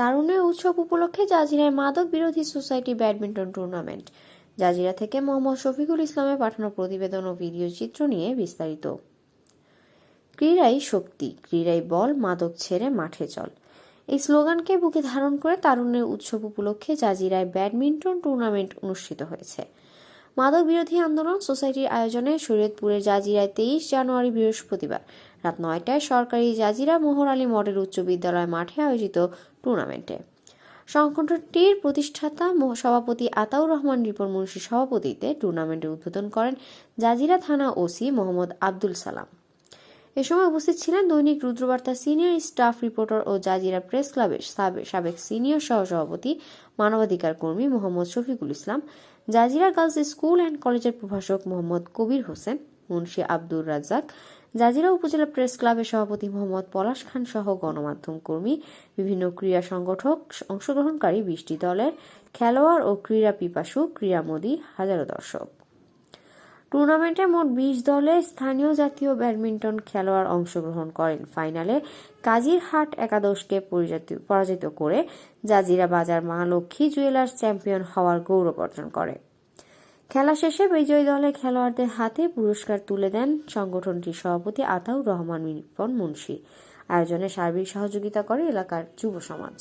তারুণের উৎসব উপলক্ষে জাজিরায় মাদক বিরোধী সোসাইটি ব্যাডমিন্টন টুর্নামেন্ট। জাজিরা থেকে মোহাম্মদ শফিকুল ইসলামের পাঠানো প্রতিবেদন ও ভিডিও চিত্র নিয়ে বিস্তারিত। ক্রীড়াই শক্তি, ক্রীড়াই বল, মাদক ছেড়ে মাঠে চল। এই স্লোগানকে বুকে ধারণ করে তারুণ্যের উৎসব উপলক্ষে জাজিরায় ব্যাডমিন্টন টুর্নামেন্ট অনুষ্ঠিত হয়েছে। মাদক বিরোধী আন্দোলন সোসাইটির আয়োজনে শরীয়তপুরের জাজিরায় তেইশ জানুয়ারি বৃহস্পতিবার রাত নয়টায় সরকারি জাজিরা মোহর আলী মডেল উচ্চ বিদ্যালয় মাঠে আয়োজিত টুর্নামেন্টে। সংগঠনটির প্রতিষ্ঠাতা সভাপতি আতাউর রহমান রিপন মুন্সির সভাপতিতে টুর্নামেন্টের উদ্বোধন করেন জাজিরা থানা ওসি মোহাম্মদ আব্দুল সালাম। এ সময় উপস্থিত ছিলেন দৈনিক রুদ্রবার্তা সিনিয়র স্টাফ রিপোর্টার ও জাজিরা প্রেস ক্লাবের সাবেক সিনিয়র সহসভাপতি, মানবাধিকার কর্মী Mohammad Shafiqul Islam, Zajira girls school and কলেজের প্রভাষক মোহাম্মদ কবির হোসেন, মুন্সী আব্দুর রাজ্জাক, জাজিরা উপজেলা প্রেস ক্লাবের সভাপতি মোহাম্মদ পলাশ খান সহ গণমাধ্যম কর্মী, বিভিন্ন ক্রীড়া সংগঠক, অংশগ্রহণকারী বৃষ্টি দলের খেলোয়াড় ও ক্রীড়া পিপাসু ক্রীড়ামোদী হাজারো দর্শক। টুর্নামেন্টে মোট বিশ দলে স্থানীয় জাতীয় ব্যাডমিন্টন খেলোয়াড় অংশগ্রহণ করেন। ফাইনালে কাজিরহাট একাদশকে পরাজিত করে জাজিরা বাজার মা লক্ষ্মী জুয়েলার্স চ্যাম্পিয়ন হওয়ার গৌরব অর্জন করে। খেলা শেষে বিজয়ী দলের খেলোয়াড়দের হাতে পুরস্কার তুলে দেন সংগঠনটির সভাপতি আতাউর রহমান রিপন মুন্সি। আয়োজনে সার্বিক সহযোগিতা করে এলাকার যুব সমাজ।